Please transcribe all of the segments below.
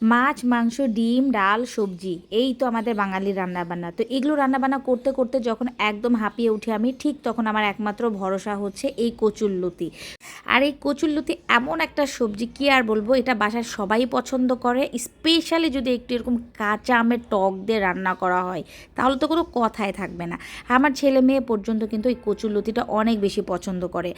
মাছ, মাংস, ডিম, ডাল, সবজি, এই তো আমাদের বাঙালির রান্নাবান্না। তো এগুলো রান্নাবান্না করতে করতে যখন একদম হাঁপিয়ে উঠি আমি, ঠিক তখন আমার একমাত্র ভরসা হচ্ছে এই কচুরলতি আর এই কচুরলতি এমন একটা সবজি, কি আর বলব, এটা বাসার সবাই পছন্দ করে স্পেশালি যদি একটু এরকম কাঁচা আমের টক দিয়ে রান্না করা হয়, তাহলে তো কোনো কথাই থাকবে না। আমার ছেলে মেয়ে পর্যন্ত কিন্তু এই কচুরলতিটা অনেক বেশি পছন্দ করে।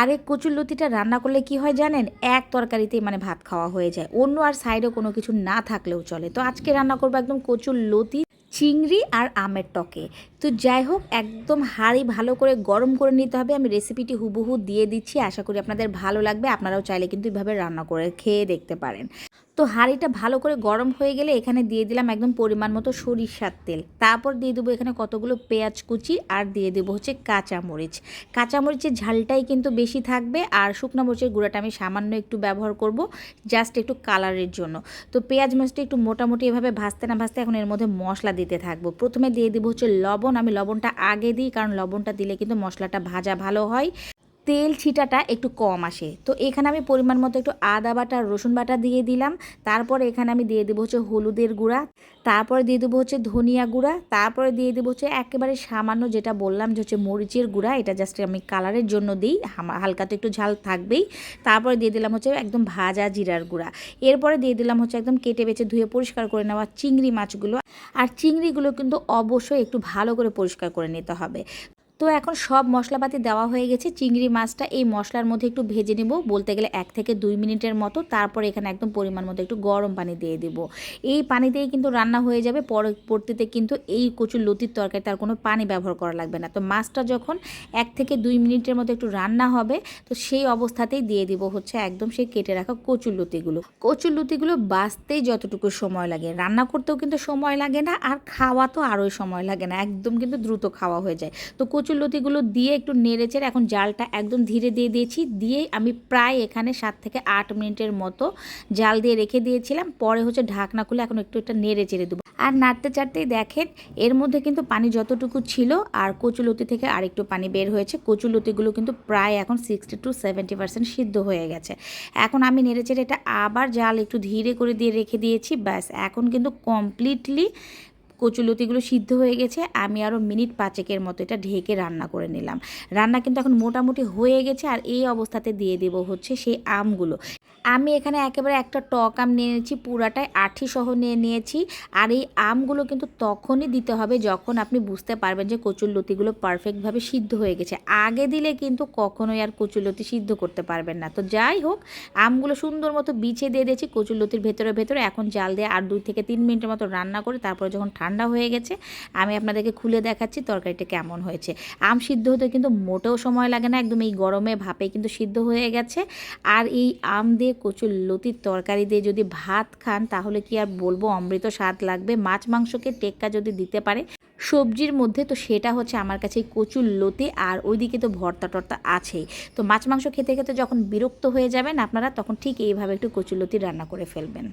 আর এই কচুর লতিটা রান্না করলে কি হয় জানেন? এক তরকারিতেই মানে ভাত খাওয়া হয়ে যায়। অন্য আর সাইডে কোনো কিছু না থাকলেও চলে। তো আজকে রান্না করব একদম কচুর লতি, চিংড়ি আর আমের টকে। তো যাই হোক, একদম হাঁড়ি ভালো করে গরম করে নিতে হবে। আমি রেসিপিটি হুবহু দিয়ে দিচ্ছি। আশা করি আপনাদের ভালো লাগবে। আপনারাও চাইলে কিন্তু এভাবে রান্না করে খেয়ে দেখতে পারেন। তো হাঁড়িটা ভালো করে গরম হয়ে গেলে এখানে দিয়ে দিলাম একদম পরিমাণ মতো সরিষার তেল। তারপর দিয়ে দেবো এখানে কতগুলো পেঁয়াজ কুচি আর দিয়ে দেবো হচ্ছে কাঁচামরিচ। কাঁচামরিচের ঝালটাই কিন্তু বেশি থাকবে আর শুকনো মরিচের গুঁড়াটা আমি সামান্য একটু ব্যবহার করব জাস্ট একটু কালারের জন্য। তো পেঁয়াজ মাছটা একটু মোটামুটি এভাবে ভাজতে না ভাজতে এখন এর মধ্যে মশলা দিতে থাকব। প্রথমে দিয়ে দেবো হচ্ছে লবণ। আমি লবণটা আগে দিই কারণ লবণটা দিলে কিন্তু মশলাটা ভাজা ভালো হয়। তেল ছিটাটা একটু কম আসে। তো এখানে আমি পরিমাণ মতো একটু আদা বাটা, রসুন বাটা দিয়ে দিলাম। তারপরে এখানে আমি দিয়ে দেবো হচ্ছে হলুদের গুঁড়া। তারপরে দিয়ে দেবো হচ্ছে ধনিয়া গুঁড়া। তারপরে দিয়ে দেবো হচ্ছে একেবারে সামান্য যেটা বললাম যে হচ্ছে মরিচের গুঁড়া। এটা জাস্ট আমি কালারের জন্য দিই। হালকা তো একটু ঝাল থাকবেই। তারপরে দিয়ে দিলাম হচ্ছে একদম ভাজা জিরার গুঁড়া। এরপরে দিয়ে দিলাম হচ্ছে একদম কেটে বেছে ধুয়ে পরিষ্কার করে নেওয়া চিংড়ি মাছগুলো। আর চিংড়িগুলো কিন্তু অবশ্যই একটু ভালো করে পরিষ্কার করে নিতে হবে। তো এখন সব মশলাপাতি দেওয়া হয়ে গেছে। চিংড়ি মাছটা এই মশলার মধ্যে একটু ভেজে নেব। বলতে গেলে এক থেকে দুই মিনিটের মতো। তারপর এখানে একদম পরিমাণ মতো একটু গরম পানি দিয়ে দেবো। এই পানি দিয়েই কিন্তু রান্না হয়ে যাবে। পরবর্তীতে কিন্তু এই কচুর লতির তরকারি তার কোনো পানি ব্যবহার করা লাগবে না। তো মাছটা যখন এক থেকে দুই মিনিটের মতো একটু রান্না হবে, তো সেই অবস্থাতেই দিয়ে দিব হচ্ছে একদম সেই কেটে রাখা কচুর লতিগুলো। কচুর লতিগুলো বাঁচতেই যতটুকু সময় লাগে। রান্না করতেও কিন্তু সময় লাগে না, আর খাওয়া তো আরোই সময় লাগে না। একদম কিন্তু দ্রুত খাওয়া হয়ে যায়। তো কচুর লতিগুলো দিয়ে একটু নেড়েচেড়ে এখন জালটা একদম ধীরে দিয়ে দিয়েছি। দিয়ে আমি প্রায় এখানে সাত থেকে আট মিনিটের মতো জাল দিয়ে রেখে দিয়েছিলাম। পরে হচ্ছে ঢাকনা খুলে এখন একটু একটা নেড়ে চেড়ে দেবো। আর নাড়তে চাড়তেই দেখেন, এর মধ্যে কিন্তু পানি যতটুকু ছিল আর কচুলতি থেকে আরেকটু পানি বের হয়েছে। কচুলতিগুলো কিন্তু প্রায় এখন সিক্সটি টু সেভেন্টি পার্সেন্ট সিদ্ধ হয়ে গেছে। এখন আমি নেড়ে চেড়ে এটা আবার জাল একটু ধীরে করে দিয়ে রেখে দিয়েছি। ব্যাস, এখন কিন্তু কমপ্লিটলি কচুলতিগুলো সিদ্ধ হয়ে গেছে, আমি আরও মিনিট পাঁচেকের মতো এটা ঢেকে রান্না করে নিলাম। রান্না কিন্তু এখন মোটামুটি হয়ে গেছে, আর এই অবস্থাতে দিয়ে দেব হচ্ছে সেই আমগুলো। আমি এখানে একেবারে একটা টক আম নিয়ে নিয়েছি পুরাটাই আঠি সহ নিয়ে নিয়েছি। আর এই আমগুলো কিন্তু তখনই দিতে হবে যখন আপনি বুঝতে পারবেন যে কচুর লতিগুলো পারফেক্টভাবে সিদ্ধ হয়ে গেছে। আগে দিলে কিন্তু কখনোই আর কচুর লতি সিদ্ধ করতে পারবেন না। তো যাই হোক, আমগুলো সুন্দর মতো বিছে দিয়ে দিয়েছি, কচুর লতির ভেতরে ভেতরে। এখন জাল দিয়ে আর দুই থেকে তিন মিনিটের মতো রান্না করে তারপরে যখন ঠান্ডা হয়ে গেছে, আমি আপনাদেরকে খুলে দেখাচ্ছি তরকারিটা কেমন হয়েছে। আম সিদ্ধ হতে কিন্তু মোটেও সময় লাগে না, একদম এই গরমে ভাপে কিন্তু সিদ্ধ হয়ে গেছে। আর এই আম দিয়ে কচুর লতির তরকারি দিয়ে যদি ভাত খান, তাহলে কি আর বলব? অমৃত স্বাদ লাগবে। মাছ মাংসকে টেক্কা যদি দিতে পারে, সবজির মধ্যে তো সেটা হচ্ছে আমার কাছে কচুর লতি আর ওইদিকে তো ভর্তা টর্তা আছেই। তো মাছ মাংস খেতে খেতে যখন বিরক্ত হয়ে যাবেন আপনারা, তখন ঠিক এইভাবে একটু কচুর লতি রান্না করে ফেলবেন।